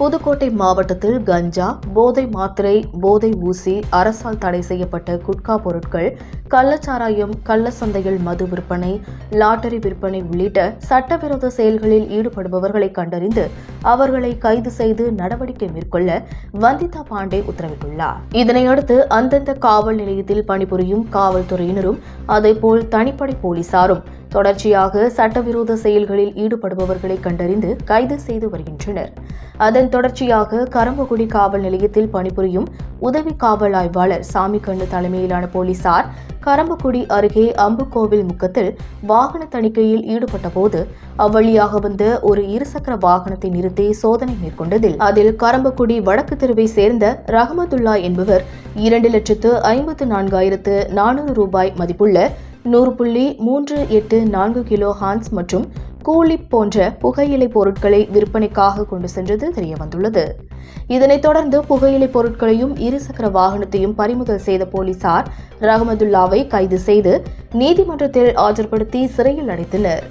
புதுக்கோட்டை மாவட்டத்தில் கஞ்சா போதை மாத்திரை போதை ஊசி அரசால் தடை செய்யப்பட்ட குட்கா பொருட்கள் கள்ளச்சாராயம் கள்ள சந்தையில் மது விற்பனை லாட்டரி விற்பனை உள்ளிட்ட சட்டவிரோத செயல்களில் ஈடுபடுபவர்களை கண்டறிந்து அவர்களை கைது செய்து நடவடிக்கை மேற்கொள்ள வந்திதா பாண்டே உத்தரவிட்டுள்ளார். இதனையடுத்து அந்தந்த காவல் நிலையத்தில் பணிபுரியும் காவல்துறையினரும் அதேபோல் தனிப்படை போலீசாரும் தொடர்ச்சியாக சட்டவிரோத செயல்களில் ஈடுபடுபவர்களை கண்டறிந்து கைது செய்து வருகின்றனர். அதன் தொடர்ச்சியாக கரம்பக்குடி காவல் நிலையத்தில் பணிபுரியும் உதவி காவல் ஆய்வாளர் சாமிக்கண்ணு தலைமையிலான போலீசார் கரம்பக்குடி அருகே அம்புக்கோவில் முக்கத்தில் வாகன தணிக்கையில் ஈடுபட்டபோது அவ்வழியாக வந்த ஒரு இருசக்கர வாகனத்தை நிறுத்தி சோதனை மேற்கொண்டதில் அதில் கரம்பக்குடி வடக்கு தெருவை சேர்ந்த ரஹமதுல்லா என்பவர் இரண்டு லட்சத்து ஐம்பத்து நான்காயிரத்து நானூறு ரூபாய் மதிப்புள்ள நூறு புள்ளி மூன்று எட்டு நான்கு கிலோ ஹான்ஸ் மற்றும் கூலிப் போன்ற புகையிலை பொருட்களை விற்பனைக்காக கொண்டு சென்றது தெரியவந்துள்ளது. இதனைத் தொடர்ந்து புகையிலை பொருட்களையும் இருசக்கர வாகனத்தையும் பறிமுதல் செய்த போலீசார் ரஹமதுல்லாவை கைது செய்து நீதிமன்றத்தில் ஆஜர்படுத்தி சிறையில் அடைத்தனர்.